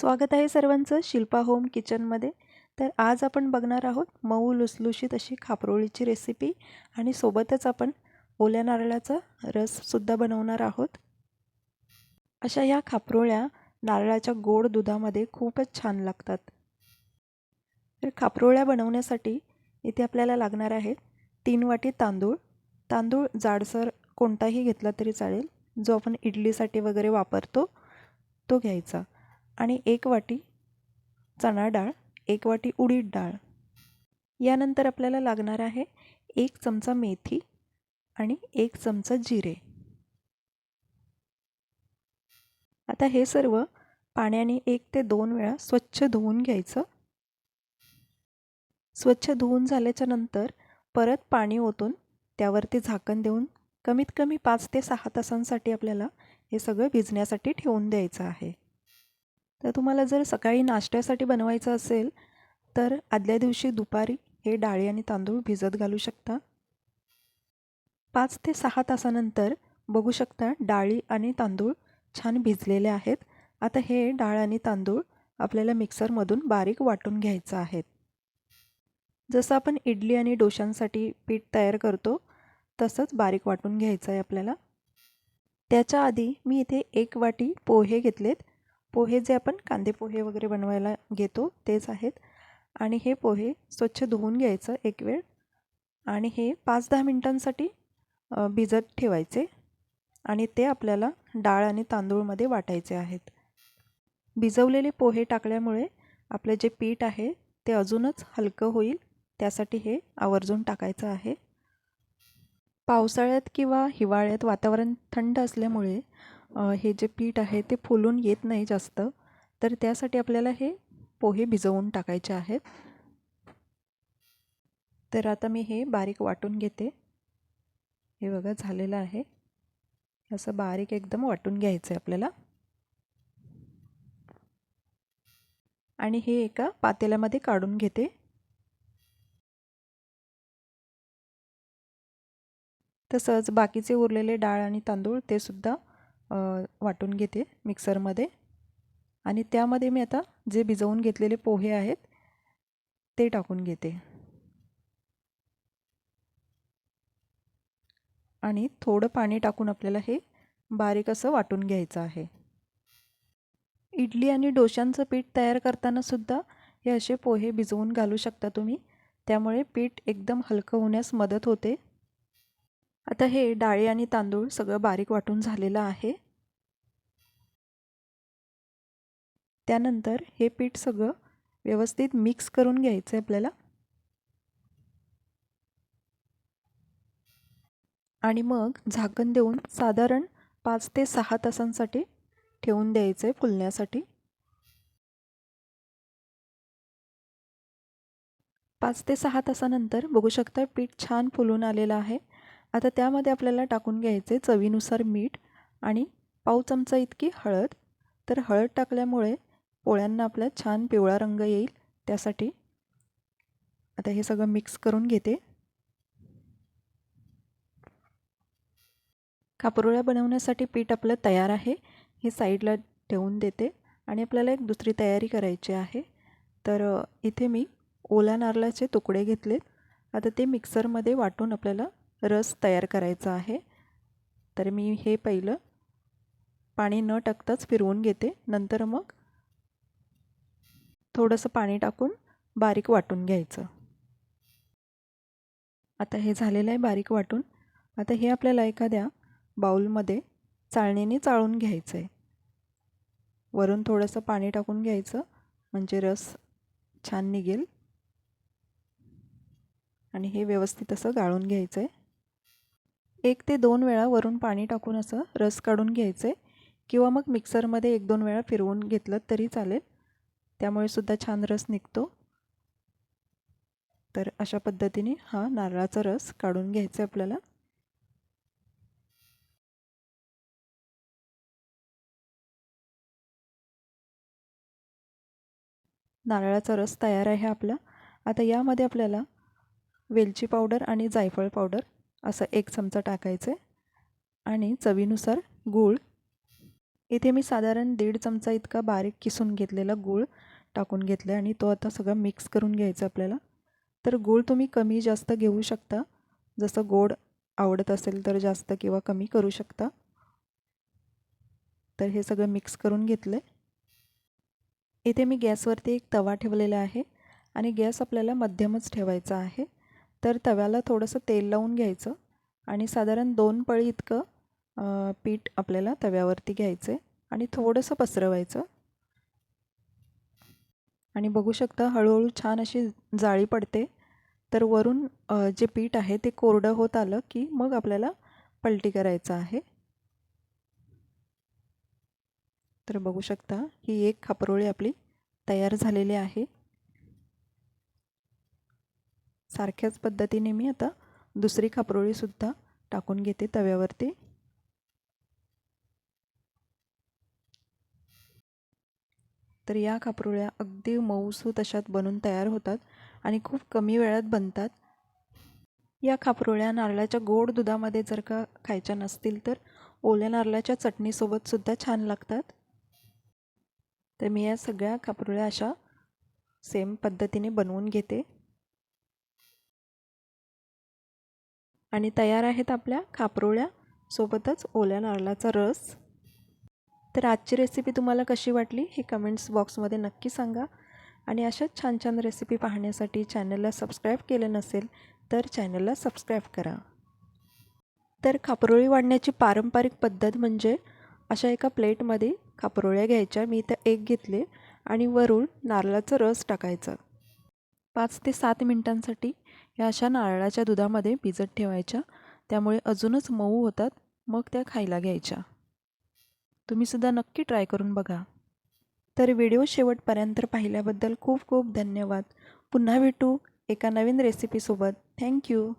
स्वागत आहे सर्वांचं शिल्पा होम किचनमध्ये. तर आज आपण बघणार आहोत मऊ लुसलुशीत अशी खापरोळीची रेसिपी आणि सोबतच आपण ओल्या नारळाचा रससुद्धा बनवणार आहोत. अशा ह्या खापरोळ्या नारळाच्या गोड दुधामध्ये खूपच छान लागतात. तर खापरोळ्या बनवण्यासाठी इथे आपल्याला लागणार आहेत तीन वाटी तांदूळ. तांदूळ जाडसर कोणताही घेतला तरी चालेल. जो आपण इडलीसाठी वगैरे वापरतो तो घ्यायचा. आणि एक वाटी चणा डाळ एक वाटी उडीद डाळ. यानंतर आपल्याला लागणार आहे एक चमचा मेथी आणि एक चमचा जिरे. आता हे सर्व पाण्याने एक ते दोन वेळा स्वच्छ धुवून घ्यायचं. स्वच्छ धुवून झाल्याच्यानंतर परत पाणी ओतून त्यावरती झाकण देऊन कमीत कमी पाच ते सहा तासांसाठी आपल्याला हे सगळं भिजण्यासाठी ठेवून द्यायचं आहे. तर तुम्हाला जर सकाळी नाश्त्यासाठी बनवायचं असेल तर आदल्या दिवशी दुपारी हे डाळी आणि तांदूळ भिजत घालू शकता. पाच ते सहा तासानंतर बघू शकता डाळी आणि तांदूळ छान भिजलेले आहेत. आता हे डाळ आणि तांदूळ आपल्याला मिक्सरमधून बारीक वाटून घ्यायचं आहे. जसं आपण इडली आणि डोशांसाठी पीठ तयार करतो तसंच बारीक वाटून घ्यायचं आहे आपल्याला. त्याच्या आधी मी इथे एक वाटी पोहे घेतलेत. पोहे जे आपण कांदे पोहे वगैरे बनवायला घेतो तेच आहेत. आणि हे पोहे स्वच्छ धुवून घ्यायचं एक वेळ. आणि हे पाच दहा मिनटांसाठी भिजत ठेवायचे. आणि ते आपल्याला डाळ आणि तांदूळमध्ये वाटायचे आहेत. भिजवलेले पोहे टाकल्यामुळे आपलं जे पीठ आहे ते अजूनच हलकं होईल. त्यासाठी हे आवर्जून टाकायचं आहे. पावसाळ्यात किंवा हिवाळ्यात वातावरण थंड असल्यामुळे हे जे पीठ आहे ते फुलून येत नाही जास्त. तर त्यासाठी आपल्याला हे पोहे भिजवून टाकायचे आहेत. तर आता मी हे बारीक वाटून घेते. हे बघा झालेलं आहे. असं बारीक एकदम वाटून घ्यायचं आहे आपल्याला. आणि हे एका पातेल्यामध्ये काढून घेते. तसंच बाकीचे उरलेले डाळ आणि तांदूळ ते सुद्धा वाटून घेते मिक्सरमध्ये. आणि त्यामध्ये मी आता जे भिजवून घेतलेले पोहे आहेत ते टाकून घेते. आणि थोडं पाणी टाकून आपल्याला हे बारीक असं वाटून घ्यायचं आहे. इडली आणि डोशांचं पीठ तयार करताना सुद्धा हे असे पोहे भिजवून घालू शकता तुम्ही. त्यामुळे पीठ एकदम हलकं होण्यास मदत होते. आता हे डाळी आणि तांदूळ सगळं बारीक वाटून झालेलं आहे. त्यानंतर हे पीठ सगळं व्यवस्थित मिक्स करून घ्यायचं आहे आपल्याला. आणि मग झाकण देऊन साधारण पाच ते सहा तासांसाठी ठेवून द्यायचं आहे फुलण्यासाठी. पाच ते सहा तासानंतर बघू शकता पीठ छान फुलून आलेलं आहे. आता त्यामध्ये आपल्याला टाकून घ्यायचे चवीनुसार मीठ आणि पाव चमचा इतकी हळद. तर हळद टाकल्यामुळे पोळ्यांना आपला छान पिवळा रंग येईल. त्यासाठी आता हे सगळं मिक्स करून घेते. कापरोळ्या बनवण्यासाठी पीठ आपलं तयार आहे. हे साईडला ठेवून देते. आणि आपल्याला एक दुसरी तयारी करायची आहे. तर इथे मी ओला नारळाचे तुकडे घेतलेत. आता ते मिक्सरमध्ये वाटून आपल्याला रस तयार करायचा आहे. तर मी हे पहिलं पाणी न टाकताच फिरवून घेते. नंतर मग थोडंसं पाणी टाकून बारीक वाटून घ्यायचं. आता हे झालेलं आहे बारीक वाटून. आता हे आपल्याला एखाद्या बाऊलमध्ये चाळणीने चाळून घ्यायचं आहे वरून थोडंसं पाणी टाकून घ्यायचं. म्हणजे रस छान निघेल. आणि हे व्यवस्थित असं गाळून घ्यायचं आहे एक ते दोन वेळा वरून पाणी टाकून असं रस काढून घ्यायचं. आहे किंवा मग मिक्सरमध्ये एक दोन वेळा फिरवून घेतलं तरी चालेल. त्यामुळे सुद्धा छान रस निघतो. तर अशा पद्धतीने हा नारळाचा रस काढून घ्यायचा आहे आपल्याला. नारळाचा रस तयार आहे आपला. आता यामध्ये आपल्याला वेलची पावडर आणि जायफळ पावडर असं एक चमचा टाकायचं. आहे आणि चवीनुसार गूळ. इथे मी साधारण दीड चमचा इतका बारीक किसून घेतलेला गूळ टाकून घेतला आणि तो आता सगळं मिक्स करून घ्यायचा आपल्याला. तर गूळ तुम्ही कमी जास्त घेऊ शकता. जसं गोड आवडत असेल तर जास्त किंवा कमी करू शकता. तर हे सगळं मिक्स करून घेतलं इथे मी गॅसवरती एक तवा ठेवलेला आहे. आणि गॅस आपल्याला मध्यमच ठेवायचा आहे. तर तव्याला थोडंसं तेल लावून घ्यायचं आणि साधारण दोन पळी इतकं पीठ आपल्याला तव्यावरती घ्यायचं आहे आणि थोडंसं पसरवायचं. आणि बघू शकता हळूहळू छान अशी जाळी पडते. तर वरून जे पीठ आहे ते कोरडं होत आलं की मग आपल्याला पलटी करायचं आहे. तर बघू शकता ही एक खापरोळी आपली तयार झालेली आहे. सारख्याच पद्धतीने मी आता दुसरी खापरोळीसुद्धा टाकून घेते तव्यावरती. तर या खापरोळ्या अगदी मऊसूत अशात बनून तयार होतात आणि खूप कमी वेळात बनतात. या खापरोळ्या नारळाच्या गोड दुधामध्ये जर का खायच्या नसतील तर ओल्या नारळाच्या चटणीसोबतसुद्धा छान लागतात. तर मी या सगळ्या खापरोळ्या अशा सेम पद्धतीने बनवून घेते. आणि तयार आहेत आपल्या खापरोळ्या. सोबतच ओल्या नारळाचा रस. तर आजची रेसिपी तुम्हाला कशी वाटली हे कमेंट्स बॉक्समध्ये नक्की सांगा. आणि अशाच छान छान रेसिपी पाहण्यासाठी चॅनलला सबस्क्राईब केलं नसेल तर चॅनलला सबस्क्राईब करा. तर खापरोळी वाढण्याची पारंपरिक पद्धत म्हणजे अशा एका प्लेटमध्ये खापरोळ्या घ्यायच्या. मी इथं एक घेतले आणि वरून नारळाचं रस टाकायचं. पाच ते सात मिनटांसाठी या अशा नारळाच्या दुधामध्ये भिजत ठेवायच्या. त्यामुळे अजूनच मऊ होतात. मग त्या खायला घ्यायच्या. तुम्हीसुद्धा नक्की ट्राय करून बघा. तर व्हिडिओ शेवटपर्यंत पाहिल्याबद्दल खूप खूप धन्यवाद. पुन्हा भेटू एका नवीन रेसिपीसोबत थँक्यू